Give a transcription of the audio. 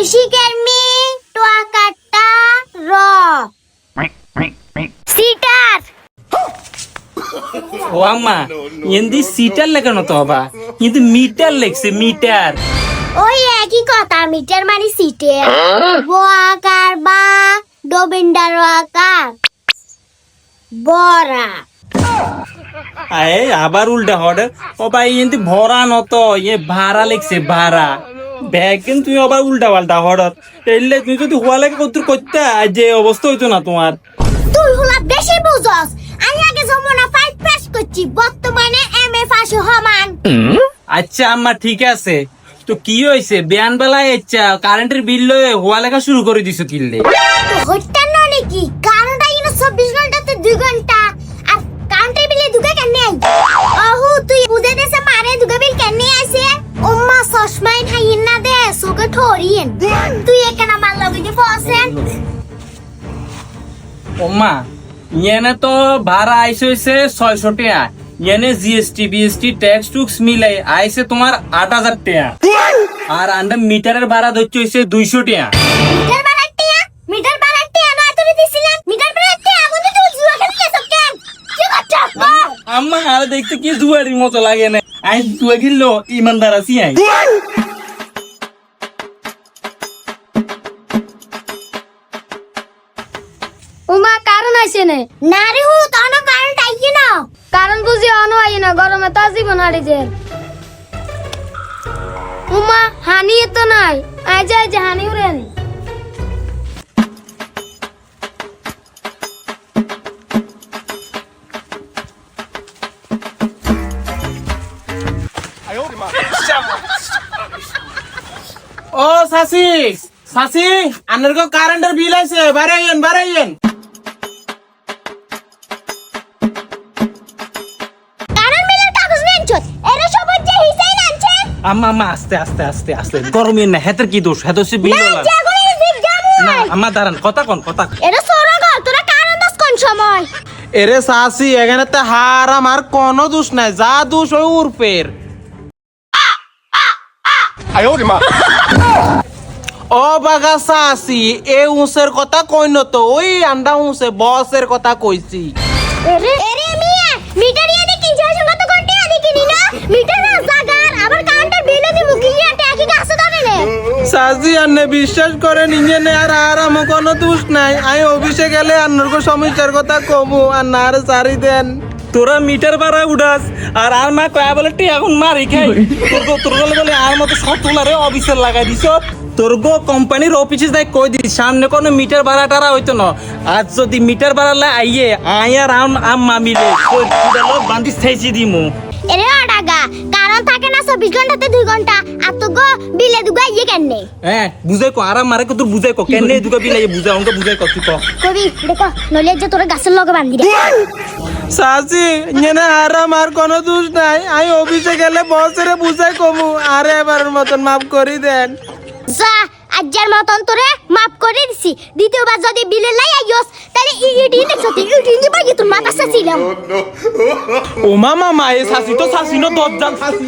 ঋষিকের me র। Seater. ও আম্মা এন্দি seater লেখানো তো হবা কিন্তু মিটার লেখছে মিটার। ওই একই কথা মিটার মানে সিটে ব আকার বা ডোবিন্ডার আকার। বড়া আয়ে আবার উল্টা হর্ডার ও ভাই এন্দি ভরা নত ভাড়া লেখছে ভাড়া। ব্যাগ কিন্তু তুই আবার উল্টা পাল্টা হর্ডার এলে তুই যদি লাগে কত করতে যে অবস্থা হইতো না তোমার। তুই হলা বেশি বুঝস। আমি আগে ফাইভ পাস করছি বর্তমানে এম এ পাস সমান আচ্ছা আম্মা ঠিক আছে। তো কি হয়েছে? বিয়ান বেলায় ইচ্ছা কারেন্টের বিল লয়ে হওয়া লেখা শুরু করে দিছো কিনলে তো হত্যা না নাকি? কারণটা ইনো চব্বিশ ঘন্টাতে দুই ঘণ্টা ওম্মা ইয়েনে তো ভাড়া আইসে হয়েছে ছয়শো টাকা ইয়েনে জিএসটি বিএসটি ট্যাক্স টুক্স মিলাই আইসে তোমার আট হাজার টাকা আর আন্ডার মিটারের ভাড়া ধরছে হয়েছে দুইশো টাকা আম্মা আর দেখতে কি জুয়ারির মতো লাগে না। আই জুয়া খেললো ইমানদার আছি আই। আছে নে। না রে হু তানো কারণটা আইছে না। কারণ বুঝি অনো আই না গরমে তা জীবন হারিছে উমা হানি তো নাই। আজ আজ হানি উড়ে আনি। ও সাসি। সাসি আনের কারেন্টের বিল আছে বাড়াইয়েন বাড়াইয়েন কাগজ এরা সবার যে আম্মা আম্মা আস্তে আস্তে আস্তে আস্তে। গরমের না হেতের কি দোষ? হেতর সে বিল না আম্মা দাঁড়ান কথা কন কথা। এরা সরগল তোরা কারণ দস কোন সময়? এরে সাসি এখানে তো হার আমার কোনো দোষ নাই যা দোষ ওই উর্পের ও বাগা সাসি এ উঁসের কথা কইন তো ওই আন্ডা উঁসে বসের কথা কইছি। এরে এরে মিয়া মিটার মিটার জাগার আবার গাছে ধরে নে। আন্নে বিশ্বাস করে নিজে আর আর আমার কোনো দোষ নাই। আমি অফিসে গেলে সমস্যার কথা কমু আর না আর সারি দেন। তোরা মিটার ভাড়া উড়াস আর আর মা কয়া বলে টি এখন মারি খাই। তোর গো তোর গলে বলে আর মতো সব তোলারে অফিসে লাগাই দিছ। তোর গো কোম্পানির অফিসে যাই কই দিস? সামনে কোনো মিটার ভাড়া টারা হইতো না। আজ যদি মিটার ভাড়া লাই আইয়ে আই আর আম আম মামিলে বান্দি থাইছি দিমু। চব্বিশ ঘন্টাতে দুই ঘণ্টা। আর তো গো বিলে দুগা ইয়ে কেন হ্যাঁ বুঝাই কো আরাম মারে কো তোর বুঝাই কো কেন দুকা বিলাই বুঝা অঙ্ক বুঝাই কো তুই কো? কবি দেখো নলে যে তোর গাছের লগে বান্ধি দে সাসি আরাম আর কোনো দোষ নাই। আমি অফিসে গেলে বসের বুঝাই কমু। আরে এবারের মতন মাফ করি দেন। যা আজ্জার মতন তোরে মাফ করে দিছি। দ্বিতীয়বার যদি বিলে লাই আইস তাহলে ইডি দেখছ তুই ইডি নিবা কি তোর মাথা সাছিলাম ও মামা, মা এ তো সাসি নো দজ্জাল সাসি